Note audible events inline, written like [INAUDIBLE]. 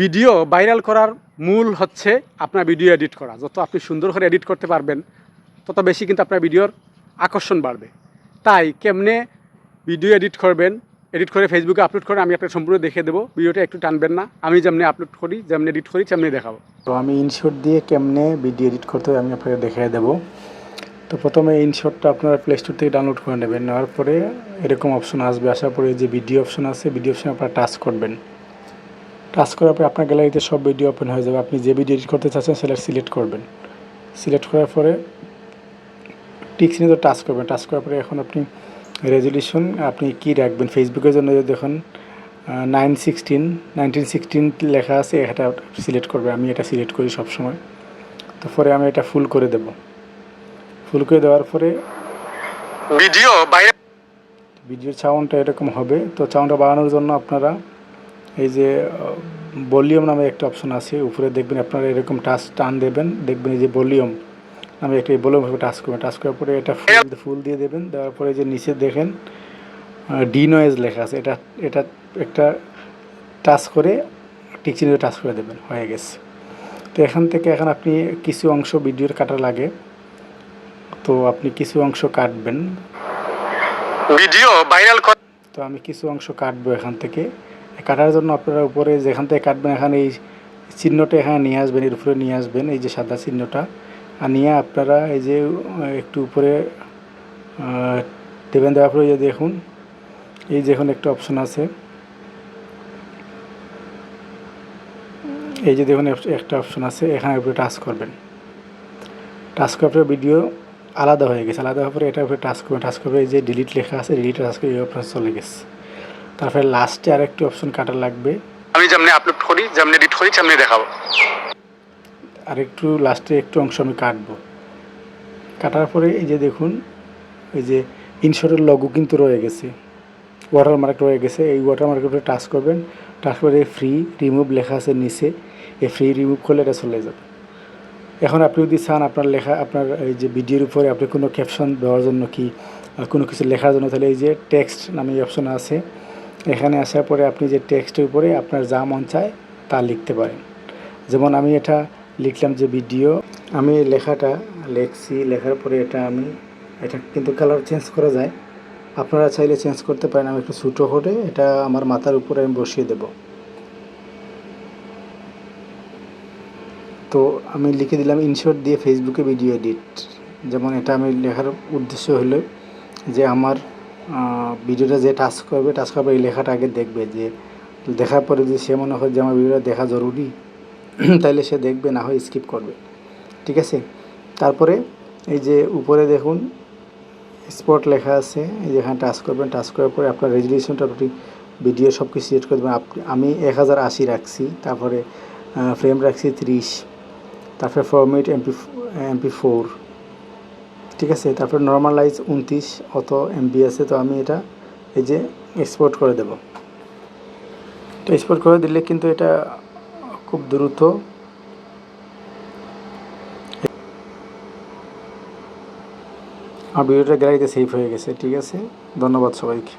Video viral করার মূল হচ্ছে আপনার ভিডিও এডিট করা। যত আপনি সুন্দর করে এডিট করতে পারবেন, তত বেশি কিন্তু আপনার ভিডিওর আকর্ষণ বাড়বে। তাই কেমনে ভিডিও এডিট করবেন, এডিট করে ফেসবুকে আপলোড করে আমি আপনাকে সম্পূর্ণ দেখে দেবো। ভিডিওটা একটু টানবেন না, আমি যেমনি আপলোড করি, যেমনি এডিট করি তেমনি দেখাবো। তো আমি ইনশট দিয়ে কেমনে ভিডিও এডিট করতে আমি আপনাকে দেখিয়ে দেবো। তো প্রথমে ইনশটটা আপনারা প্লে স্টোর থেকে ডাউনলোড করে নেবেন। নেওয়ার পরে এরকম অপশন আসবে। আসার পরে যে ভিডিও অপশন আছে ভিডিও অপশন আপনারা টাচ করবেন। টাচ করার পরে আপনার গ্যালারিতে সব ভিডিও ওপেন হয়ে যাবে। আপনি যে ভিডিও এডিট করতে চাচ্ছেন সেটা সিলেক্ট করবেন। সিলেক্ট করার পরে টিক তো টাচ করবেন। টাচ করার পরে এখন আপনি রেজলিউশন আপনি কি রাখবেন? ফেসবুকের জন্য যদি দেখুন নাইন সিক্সটিন নাইনটিন সিক্সটিন লেখা আছে এটা সিলেক্ট করবে। আমি এটা সিলেক্ট করি সবসময়। তো পরে আমি এটা ফুল করে দেব। ফুল করে দেওয়ার পরে ভিডিও ভাইরাল ভিডিওর সাউন্ডটা এরকম হবে। তো সাউন্ডটা বাড়ানোর জন্য আপনারা এই যে ভলিউম নামে একটা অপশন আছে উপরে দেখবেন আপনারা এরকম টাচ টান দেবেন দেখবেন এই যে ভলিউম নামে একটা ভলিউম হবে টাচ করবেন টাচ করার পরে এটা ফুল ফুল দিয়ে দেবেন দেওয়ার পরে যে নিচে দেখেন ডি নয়েজ লেখা আছে এটা এটা একটা টাচ করে টিকচিনিতে টাচ করে দেবেন হয়ে গেছে। তো এখান থেকে এখন আপনি কিছু অংশ ভিডিওর কাটা লাগে তো আপনি কিছু অংশ কাটবেন। ভিডিও ভাইরাল তো আমি কিছু অংশ কাটবো এখান থেকে। কাটার জন্য আপনারা উপরে যেখান থেকে কাটবেন, এখানে এই চিহ্নটা এখানে নিয়ে আসবেন, এর উপরে নিয়ে আসবেন, এই যে সাদা চিহ্নটা। আর নিয়ে আপনারা এই যে একটু উপরে দেবেন দেওয়ার পরে দেখুন, এই যে এখন একটা অপশন আছে। এই যে দেখুন একটা অপশন আছে, এখানে উপরে টাচ করবেন। টাচ করার পরে ভিডিও আলাদা হয়ে গেছে, আলাদা হওয়ার পরে এটার উপরে টাচ করবেন, টাচ করবে এই যে ডিলিট লেখা আছে ডিলিট টাচ করে এই অপশন চলে গেছে। তারপরে লাস্টে আর একটি অপশন কাটা লাগবে। আমি যেমনি আপলোড করি যেমনি এডিট করি তেমনি দেখাবো। আর একটু লাস্টে একটু অংশ আমি কাটবো। কাটার পরে এই যে দেখুন এই যে ইনশটের লগো কিন্তু রয়ে গেছে। ওয়াটার মার্ক রয়ে গেছে। এই ওয়াটার মার্কের উপরে টাচ করবেন। টাচ করে ফ্রি রিমুভ লেখা আছে নিচে। এই ফ্রি রিমুভ করলে এটা চলে যাবে। এখন আপনি যদি চান আপনার লেখা আপনার এই যে ভিডিওর উপরে আপনি কোনো ক্যাপশন দেওয়ার জন্য কি কোনো কিছু লেখার জন্য তাহলে এই যে টেক্সট নামে এই অপশন আছে। এখানে আসার পরে আপনি যে টেক্সটের উপরে আপনার যা মন চায় তা লিখতে পারেন। যেমন আমি এটা লিখলাম যে ভিডিও আমি লেখাটা লেখছি, লেখার পরে এটা আমি, এটা কিন্তু কালার চেঞ্জ করা যায়। আপনারা চাইলে চেঞ্জ করতে পারেন, আমি একটু ছোটো করে এটা আমার মাথার উপরে আমি বসিয়ে দেব। তো আমি লিখে দিলাম ইনশর্ট দিয়ে ফেসবুকে ভিডিও এডিট যেমন এটা আমি লেখার উদ্দেশ্য হলো যে আমার ভিডিওটা যে টাচ করবে টাচ করবে এই লেখাটা আগে দেখবে যে, দেখার পরে যদি সে মনে হয় যে আমার ভিডিওটা দেখা জরুরি [CLEARS THROAT] তাহলে সে দেখবে, না হয় স্কিপ করবে। ঠিক আছে? তারপরে এই যে উপরে দেখুন স্পট লেখা আছে, এই যে এখানে টাচ করবেন টাচ করার পরে আপনার রেজলিউশনটা আপনি ভিডিও সব কিছু সিলেক্ট করে দেবেন আমি এক হাজার আশি রাখছি, তারপরে ফ্রেম রাখছি ত্রিশ, তারপরে ফরমেট এমপি এমপি ফোর ঠিক আছে, তারপরে নর্মালাইজ উনত্রিশ অত এমবি আছে, তো আমি এটা এই যে এক্সপোর্ট করে দেব। তো এক্সপোর্ট করে দিলে কিন্তু এটা খুব দ্রুত আর ভিডিওটা গ্যালারিতে সেভ হয়ে গেছে, ঠিক আছে? ধন্যবাদ সবাইকে।